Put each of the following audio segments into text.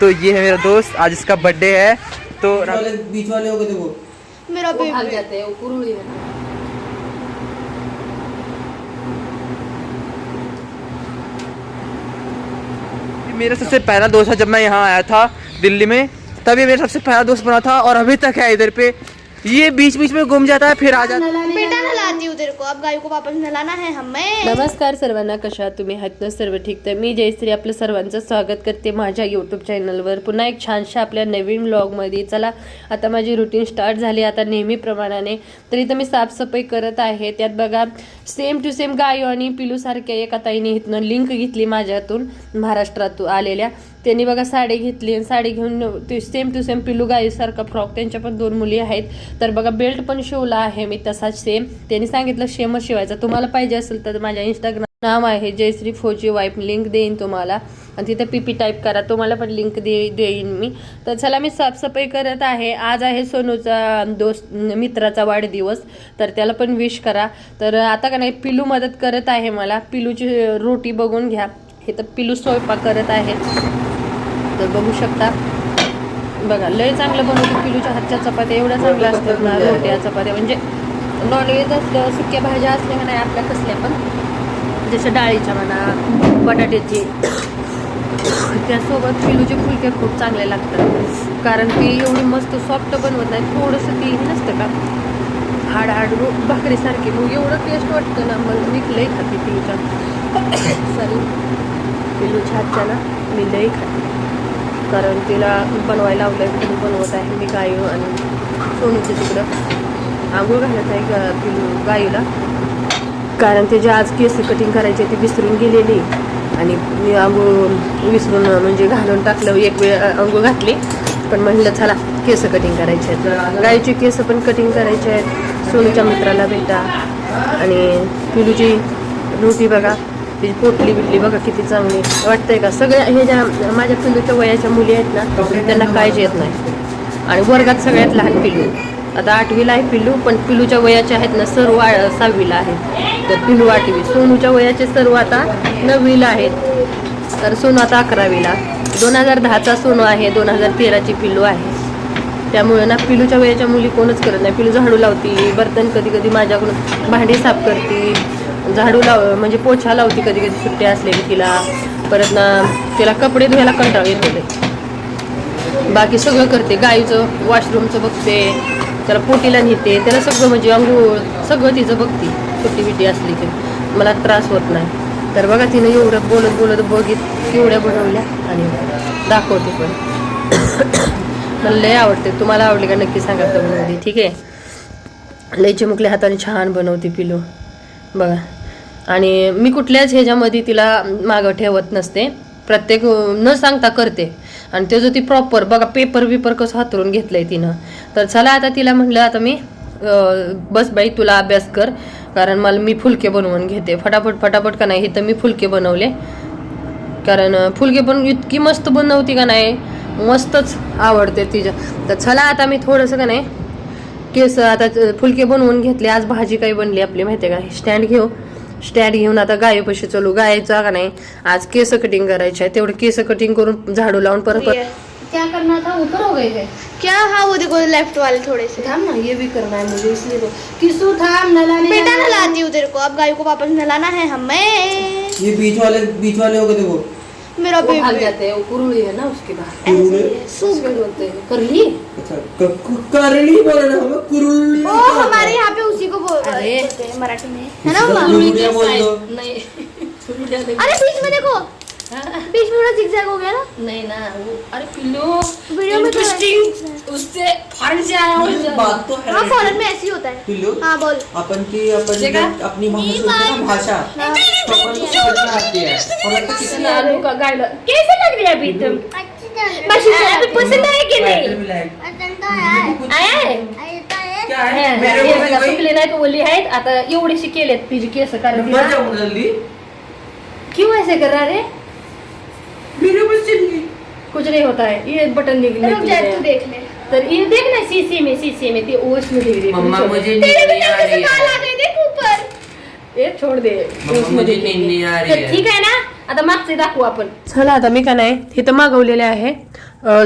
तो ये है मेरा दोस्त आज इसका बर्थडे है। तो बीच वाले हो गए थे वो। मेरा वो भाग जाते हैं वो कुरुड़ी है ये मेरा सबसे पहला दोस्त है जब मैं यहाँ आया था दिल्ली में। तभी मेरा सबसे पहला दोस्त बना था और अभी तक है इधर पे। ये बीच बीच में घूम जाता है फिर आ जाता है। बेटा नहलाती हूँ तेरे को। अब गाय को वापस नहलाना है हमें। नमस्कार सर्वांना कशा तुम्ही? आहेत ना सर्व ठीक तर मी जयश्री आपलं सर्वांचं स्वागत करते माझ्या यूट्यूब चॅनलवर पुन्हा एक छानशा आपल्या नवीन व्लॉगमध्ये चला आता माझी रुटीन स्टार्ट झाली. आता नेहमीप्रमाणे तरी तर मी साफसफाई करत आहे. त्यात बघा सेम टू सेम गायो आणि पिलूसारख्या एका ताईने इथनं लिंक घेतली माझ्यातून महाराष्ट्रातून आलेल्या. त्यांनी बघा साडी घेतली आणि साडी घेऊन ते सेम टू सेम पिलू गाईसारखा फ्रॉक त्यांच्या पण दोन मुली आहेत. तर बघा बेल्ट पण शिवला आहे मी तसाच सेम त्यांनी सांगितलं सेमच शिवायचा. तुम्हाला पाहिजे असेल तर माझ्या इंस्टाग्राम नाव आहे जयश्री फोजी वाईफ लिंक देईन तुम्हाला. आणि तिथे पीपी टाईप करा. तुम्हाला पण लिंक दे देईन मी. तर चला मी साफसफाई करत आहे. आज आहे सोनूचा दोस्त मित्राचा वाढदिवस. तर त्याला पण विश करा. तर आता का नाही पिलू मदत करत आहे मला. पिलूची रोटी बघून घ्या. हे तर पिलू स्वयंपाक करत आहे. तर बघू शकता. बघा लय चांगलं बनवतो किलोच्या हातच्या चपात्या. एवढ्या चांगल्या असतात ना रोट्या चपात्या. म्हणजे नॉनव्हेज असलं सुक्या भाज्या असल्या का नाही आपल्या कसल्या पण. जसं डाळीच्या म्हणा बटाट्याची. त्यासोबत पिलूचे फुलके खूप चांगले लागतात. कारण की एवढी मस्त सॉफ्ट बनवत नाही. थोडंसं ती नसतं का? हाड हाड रो भाकरीसारखी मग एवढं टेस्ट वाटतं ना मग मी लई खाते पिलूच्या सॉरी पिलूच्या हातच्या ना मी लई खाते. कारण तिला बनवायला लावलं मी बनवत आहे. मी गायू आणि सोनूचे तिकडं आंघोळ घालत आहे गायूला कारण त्याची आज केस कटिंग करायची ती विसरून गेलेली. आणि मी आंघोळ विसरून म्हणजे घालून टाकलं एक वेळ आंघोळ घातली. पण म्हणलं चला केस कटिंग करायचे आहेत. गायीची केस पण कटिंग करायचे आहेत. सोनूच्या मित्राला भेटा. आणि पिलूची रोटी बघा. तिची पोटली बिटली बघा किती चांगली वाटतंय का? सगळ्या हे ज्या माझ्या पिल्लूच्या वयाच्या मुली आहेत ना त्यांना काळजी येत नाही. आणि वर्गात सगळ्यात लहान पिल्लू. आता आठवीला आहे पिल्लू पण पिलूच्या वयाचे आहेत ना सर्व सहावीला आहेत तर पिल्लू आठवी. सोनूच्या वयाचे सर्व आता नववीला आहेत. तर सोनू आता अकरावीला. दोन हजार दहाचा सोनू आहे दोन हजार तेराची पिल्लू आहे. त्यामुळे ना पिलूच्या वयाच्या मुली कोणच करत नाही. पिलू झाडू लावती बर्तन कधी कधी माझ्याकडून भांडी साफ करते. झाडू लाव म्हणजे पोछा लावती कधी कधी सुट्टी असलेली तिला. परत ना तिला कपडे धुवायला कंटाळ येत होते बाकी सगळं करते गाईचं वॉशरूमचं बघते त्याला पोटीला नेते त्याला सगळं म्हणजे अंघोळ सगळं तिचं बघते. सुट्टी बिट्टी असली की मला त्रास होत नाही. तर बघा तिनं एवढं बोलत बोलत बघित केवढ्या बनवल्या आणि दाखवते पण. मला लय आवडते. तुम्हाला आवडले का नक्की सांगा बनवते ठीक आहे? लय चिमुकल्या हाताने छान बनवते पिलो बघा. आणि मी कुठल्याच ह्याच्यामध्ये तिला मागं ठेवत नसते. प्रत्येक न सांगता करते. आणि त्याचं ती प्रॉपर बघा पेपर बिपर कसं हातरून घेतलंय तिनं. तर चला आता तिला म्हटलं आता मी बस बाई तुला अभ्यास कर. कारण मला मी फुलके बनवून घेते. फटाफट फटाफट का नाही हे तर मी फुलके बनवले. कारण फुलके पण इतकी मस्त बनवती का नाही मस्तच आवडते तिच्या. तर चला आता मी थोडंसं का नाही केस आता फुलके बनवून घेतले. आज भाजी काही बनली आपली माहिती आहे का? स्टँड घेऊ. स्टँड घेऊन आता गायपाशी चालू गायचा का नाही? आज केस कटिंग करायचे आहे तेवढं केस कटिंग करून झाडू लावून परत क्या करना था ऊपर हो गए थे. क्या? हाँ वो देखो लेफ्ट वाले थोड़े से थाम ना ये भी करना है मुझे इसलिए तो. किसू थाम नलाने बेटा नहलाती हूँ। तेरे को अब गाय को वापस नहलाना है हमें। ये बीच वाले बीच वाले हो गए वो। मेरा वो भाग जाते हैं वो कुरुड़ी है ना उसके बाद कुरुड़े? उसमें बोलते हैं कर ली अच्छा क- क- करली बोल रहे हमें कुरुली ओ हमारे यहाँ पे उसी को बोल रहे बोलते हैं मराठी में। है ना कुरुड़िया बोल दो। नहीं अरे बीच में देखो। बीच में थोड़ा zigzag हो गया ना? नहीं ना वो अरे पिल्लू वीडियो में तो है। इंटरेस्टिंग उससे फॉरेन से आया हूँ। बात तो है हाँ फॉरन में ऐसे ही होता है। पिल्लू हाँ बोल। अपन की अपन अपनी भाषा सुनते ना भाषा हाँ। तो अपन को समझ में आती है। हमें तो किसी आलू का गाइड कैसे लग रही है अभी तुम? से अभी पसंद है कि नहीं? मिलाए आया। है? क्या है? मेरे हे को बघा, वही- सुकले नाही ओली आहेत आता एवढीशी केलेत तिची केस कारण मर तिला- जाऊँगा जल्दी? क्यों ऐसे कर रहा रे? मेरे को चिल्ली कुछ नहीं होता है। ये बटन निकल रुक जा तू देख ले। तर ये देख ना सीसी में सीसी में ते ओस में दिख रही मम्मा मुझे नींद नहीं आ रही है। आ गए देख ऊपर। ये छोड़ दे। मम्मा, मुझे दिख नींद नहीं आ रही है। ठीक है ना? आता मागचे दाखवू आपण. चला आता मी का नाही इथं मागवलेले आहे.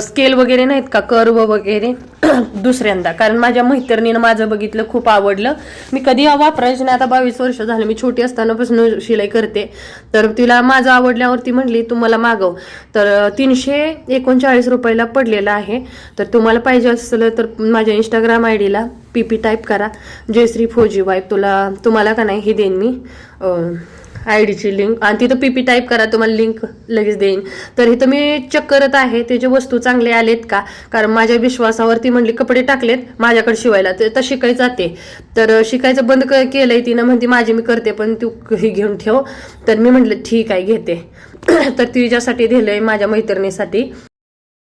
स्केल वगैरे नाहीत का कर्व वगैरे दुसऱ्यांदा. कारण माझ्या मैत्रिणीनं माझं बघितलं खूप आवडलं. मी कधी वापरायचं नाही आता बावीस वर्ष झालं मी छोटी असतानापासून शिलाई करते. तर तिला माझं आवडल्यावरती म्हटली तू मला मागव. तर तीनशे एकोणचाळीस रुपयाला पडलेलं आहे. तर तुम्हाला पाहिजे असलं तर माझ्या इंस्टाग्राम आय डीला पी पी टाईप करा. जयश्री फौजी वाईफ तुला तुम्हाला का नाही हे देईन मी. I डीची link. आणि तिथं पीपी टाईप करा तुम्हाला लिंक लगेच देईन. तर इथं मी चेक करत आहे त्याचे वस्तू चांगले आलेत का? कारण माझ्या विश्वासावरती म्हणली कपडे टाकलेत माझ्याकडे शिवायला. तर तर शिकायचं जाते. तर शिकायचं बंद क- केलंय तिनं म्हणते माझी मी करते पण तू ही घेऊन ठेव. तर मी म्हटलं ठीक आहे घेते. तर तिच्यासाठी दिलंय माझ्या मैत्रिणीसाठी.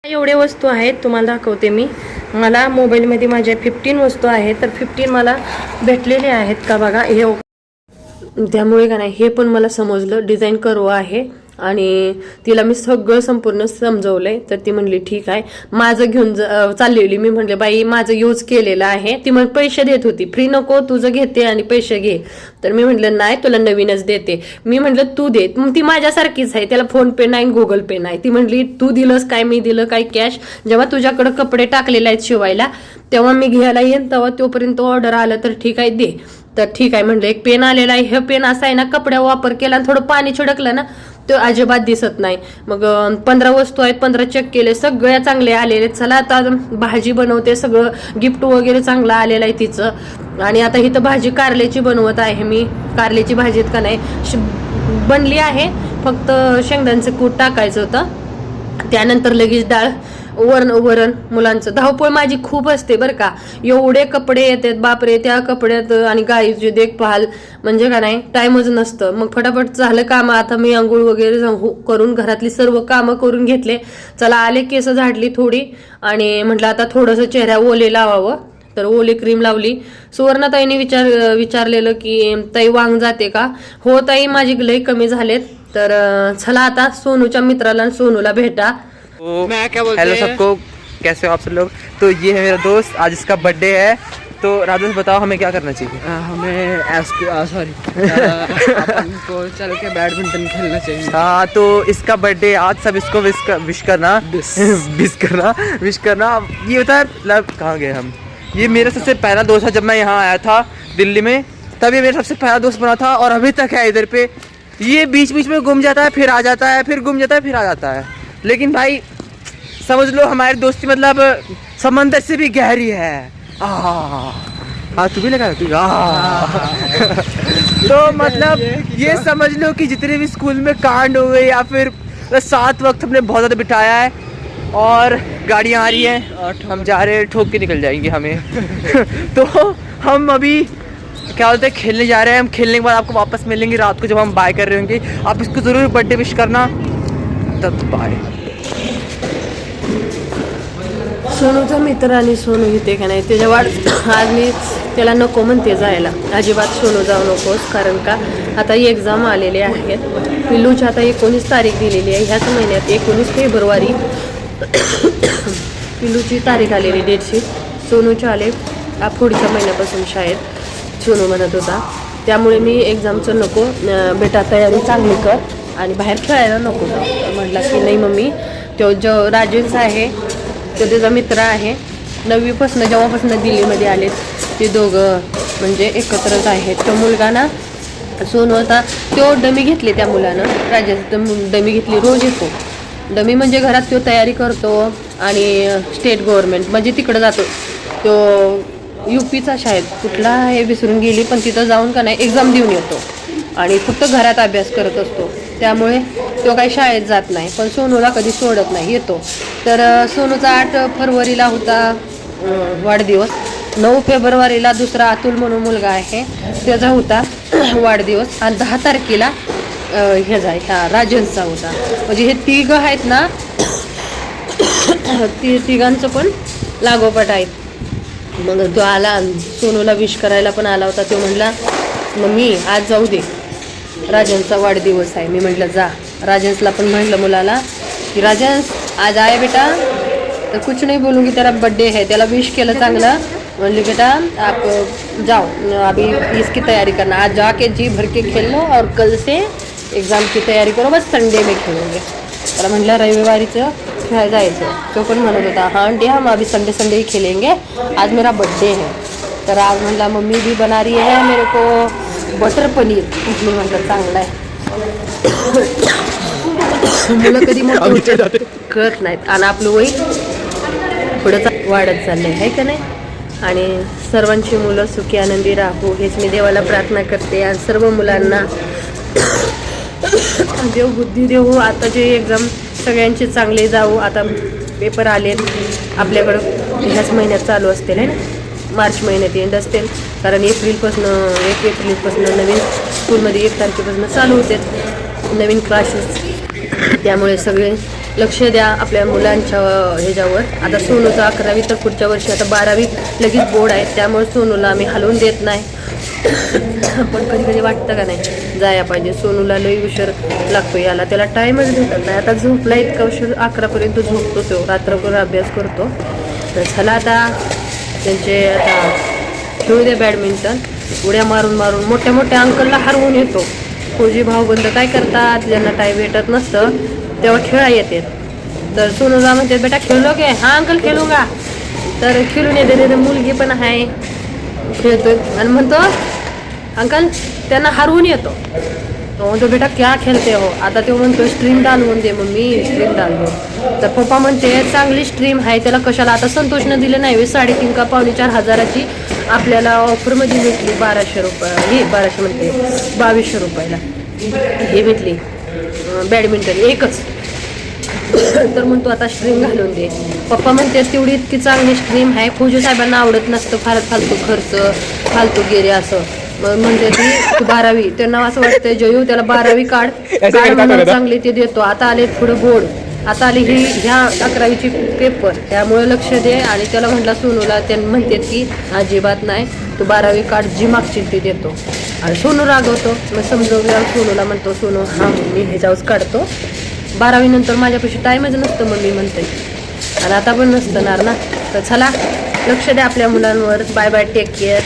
एवढे वस्तू आहेत तुम्हाला दाखवते मी. मला मोबाईलमध्ये माझ्या फिफ्टीन वस्तू आहेत तर फिफ्टीन मला भेटलेले आहेत का बघा? हे त्यामुळे का नाही हे पण मला समजलं. डिझाईन करू आहे. आणि तिला मी सगळं संपूर्ण समजवलंय. तर ती म्हणली ठीक आहे. माझं घेऊन चाललेली. मी म्हणले बाई माझं यूज केलेलं आहे. ती मग पैसे देत होती. फ्री नको तुझं घेते आणि पैसे घे. तर मी म्हटलं नाही तुला नवीनच देते. मी म्हटलं तू दे. मग ती माझ्यासारखीच आहे. त्याला फोन पे नाही गुगल पे नाही. ती म्हटली तू दिलंस काय? मी दिलं काय कॅश जेव्हा तुझ्याकडे कपडे टाकलेले आहेत शिवायला तेव्हा मी घ्यायला येईन तेव्हा तोपर्यंत ऑर्डर आलं तर ठीक आहे दे. तर ठीक आहे म्हणलं एक पेन आलेला आहे. हे पेन असा आहे ना कपड्यावर वापर केला आणि थोडं पाणी छिडकलं ना तो अजिबात दिसत नाही. मग पंधरा वस्तू आहेत पंधरा चेक केले सगळ्या चांगले आलेले चला आता भाजी बनवते सगळं गिफ्ट वगैरे चांगलं आलेलं आहे तिचं. आणि आता इथं भाजी कारल्याची बनवत आहे मी. कारल्याची भाजी आहेत का नाही? बनली आहे. फक्त शेंगदाण्याचं कूट टाकायचं होतं. त्यानंतर लगेच डाळ वरण वरण मुलांचं. धावपळ माझी खूप असते बरं का. एवढे कपडे येतात बापरे त्या कपड्यात आणि गाईची देखभाल म्हणजे का नाही टाईमच नसतं. मग फटाफट झालं काम आता मी आंघोळ वगैरे हो, करून घरातली सर्व कामं करून घेतले. चला आले केस झाडली थोडी आणि म्हटलं आता थोडंसं चेहऱ्या ओले लावावं. तर ओले क्रीम लावली. सुवर्णताईने विचार विचारलेलं की ताई वांग जाते का? हो ताई माझी लई कमी झालेत. तर चला आता सोनूच्या मित्राला सोनूला भेटा. तो मैं क्या बोलते हेलो सबको कैसे हो आप सब लोग? तो ये है मेरा दोस्त आज इसका बर्थडे है। तो राजेश बताओ हमें क्या करना चाहिए? अ, हमें सॉरी को चल के बैडमिंटन खेलना चाहिए। हाँ तो इसका बर्थडे आज सब इसको विश कर, विश करना। विश करना विश करना। ये होता है मतलब कहाँ गए हम? ये मेरा सबसे पहला दोस्त है जब मैं यहाँ आया था दिल्ली में। तब ये मेरा सबसे पहला दोस्त बना था और अभी तक है इधर पे। ये बीच बीच में गुम जाता है फिर आ जाता है फिर गुम जाता है फिर आ जाता है। लेकिन भाई, समझ लो हमारी दोस्ती मतलब समंदर से भी गहरी है। हाँ तू भी लगा, तू तो मतलब ये समझ लो कि जितने भी स्कूल में कांड हुए या फिर सात वक्त हमने बहुत ज़्यादा बिठाया है और गाड़ियाँ आ रही हैं हम जा रहे हैं, ठोक के निकल जाएँगे हमें। तो हम अभी, क्या बोलते हैं, खेलने जा रहे हैं। हम खेलने के बाद आपको वापस मिलेंगे रात को जब हम बाय कर रहे होंगे। आप इसको ज़रूर बर्थडे विश करना। तब बाय। सोनूचा मित्र आणि सोनू इथे का नाही त्याच्या वाढ आज मी त्याला नको म्हणते जायला. अजिबात सोनू जाऊ नकोस कारण का आता एक्झाम आलेले आहेत. पिल्लूची आता एकोणीस तारीख दिलेली आहे. ह्याच महिन्यात एकोणीस फेब्रुवारी पिल्लूची तारीख आलेली डेटशीट. सोनूचे आले पुढच्या महिन्यापासून शाळेत. सोनू म्हणत होता. त्यामुळे मी एक्झामचं नको बेटा तयारी चांगली कर आणि बाहेर खेळायला नको. म्हटला की नाही मम्मी तो जो राजेश आहे तो त्याचा मित्र आहे. नववीपासून जेव्हापासून दिल्लीमध्ये आले ते दोघं म्हणजे एकत्रच आहेत. तो मुलगा ना सोनू होता तो डमी घेतली त्या मुलानं. राजेश डमी घेतली रोज येतो. डमी म्हणजे घरात तो तयारी करतो आणि स्टेट गव्हर्नमेंट म्हणजे तिकडं जातो. तो यू पीचा शाळेत. कुठला हे विसरून गेली पण तिथं जाऊन का नाही एक्झाम देऊन येतो. आणि फक्त घरात अभ्यास करत असतो. त्यामुळे तो काही शाळेत जात नाही. पण सोनूला कधी सोडत नाही. येतो. तर सोनूचा आठ फरवरीला होता वाढदिवस. नऊ फेब्रुवारीला दुसरा अतुल म्हणून मुलगा आहे. त्याचा होता वाढदिवस. आणि दहा तारखेला अं, ह्याचा ह्या राजनचा होता. म्हणजे हे तिघ आहेत ना ती तिघांचं पण लागोपाठ आहेत. मग तो आला सोनूला विश करायला पण आला होता. तो म्हणला मम्मी आज जाऊ दे. राजनचा वाढदिवस आहे. मी म्हटलं, जा. राजन्सला पण म्हटलं मुलाला की राजन्स आज आहे बेटा, तर कुछ नहीं बोलूँगी, तेरा बर्थडे है. त्याला विश केलं चांगलं. म्हणली, बेटा, आप जाओ, अभी इसकी तैयारी करना. आज जाके जी भर के खेल लो और कल से एग्ज़ाम की तयारी करो, बस संडे में खेलेंगे. त्याला म्हटलं, रविवारीचं खेळायला जायचं तो पण म्हणत होता हाँ आंटी, हम अभी संडे संडे ही खेलेंगे. आज मेरा बर्थडे है. तर आज म्हणला मम्मी भी बना रही है मेरे को. बटर पनीर मी म्हटलं चांगलं आहे. मुलं कधी मोठं कळत नाहीत. आणि आपलं वय पुढं वाढत चाललंय आहे का नाही? आणि सर्वांची मुलं सुखी आनंदी राहू हेच मी देवाला प्रार्थना करते. आणि सर्व मुलांना देव बुद्धी देऊ. आता जे एक्झाम सगळ्यांचे चांगले जाऊ आता पेपर आलेत आपल्याकडं. ह्याच महिन्यात चालू असतील आहे ना? मार्च महिन्यात एंड असतील. कारण एप्रिलपासून एक एप्रिलपासून नवीन स्कूलमध्ये एक तारखेपासून चालू होते. नवीन क्लासेस त्यामुळे सगळे लक्ष द्या आपल्या मुलांच्या ह्याच्यावर. आता सोनूचं अकरावी तर पुढच्या वर्षी आता बारावी लगेच बोर्ड आहे. त्यामुळे सोनूला आम्ही हलवून देत नाही. पण कधी कधी वाटतं का नाही? जाया पाहिजे. सोनूला लई उशीर लागतो याला. त्याला टाईमच भेटत नाही. आता झोपला इतका उशीर अकरापर्यंत झोपतो तो. रात्रभर अभ्यास करतो. तर चला आता त्यांचे आता खेळू दे बॅडमिंटन उड्या मारून मारून मोठ्या मोठ्या अंकलला हरवून येतो. फौजी भाऊबंद काय करतात? ज्यांना टाईम भेटत नसतं तेव्हा खेळा येते. तर सोनूला म्हणते बेटा खेळलो गे. हा अंकल खेळू का? तर खेळून येते तिथे मुलगी पण आहे. खेळतो आणि म्हणतो अंकल त्यांना हरवून येतो. तो म्हणतो बेटा क्या खेळते हो? आता तो म्हणतो स्ट्रीम डालवून दे मम्मी स्ट्रीम डालवून तर पप्पा म्हणते चांगली स्ट्रीम आहे त्याला कशाला आता संतोषनं दिलं नाही साडेतीन का पावणे चार हजाराची आपल्याला ऑफरमध्ये भेटली बाराशे रुपये ही बाराशे म्हणते बावीसशे रुपयाला. हे भेटली बॅडमिंटन एकच. तर म्हणतो आता स्ट्रीम घालून दे. पप्पा म्हणते तेवढी इतकी चांगली स्ट्रीम आहे फौजी साहेबांना आवडत नसतं फार फालतू खर्च फालतू गेले असं. मग म्हणते ती बारावी. त्यांना असं वाटतं जयू त्याला बारावी काढ चांगली ते देतो आता आले पुढे बोर्ड आता आली ही ह्या अकरावीची पेपर त्यामुळे लक्ष दे आणि त्याला म्हटला सोनूला ते म्हणते की अजिबात नाही तू बारावी काढ जी मागची ती देतो. आणि सोनू रागवतो. मग समजवल्यावर सोनूला म्हणतो सोनू हा मी ह्याच्यावरच काढतो. बारावीनंतर माझ्यापाशी टाईमच नसतं मी म्हणते. आणि आता पण नसतं ना. तर चला लक्ष द्या आपल्या मुलांवर. Bye bye take care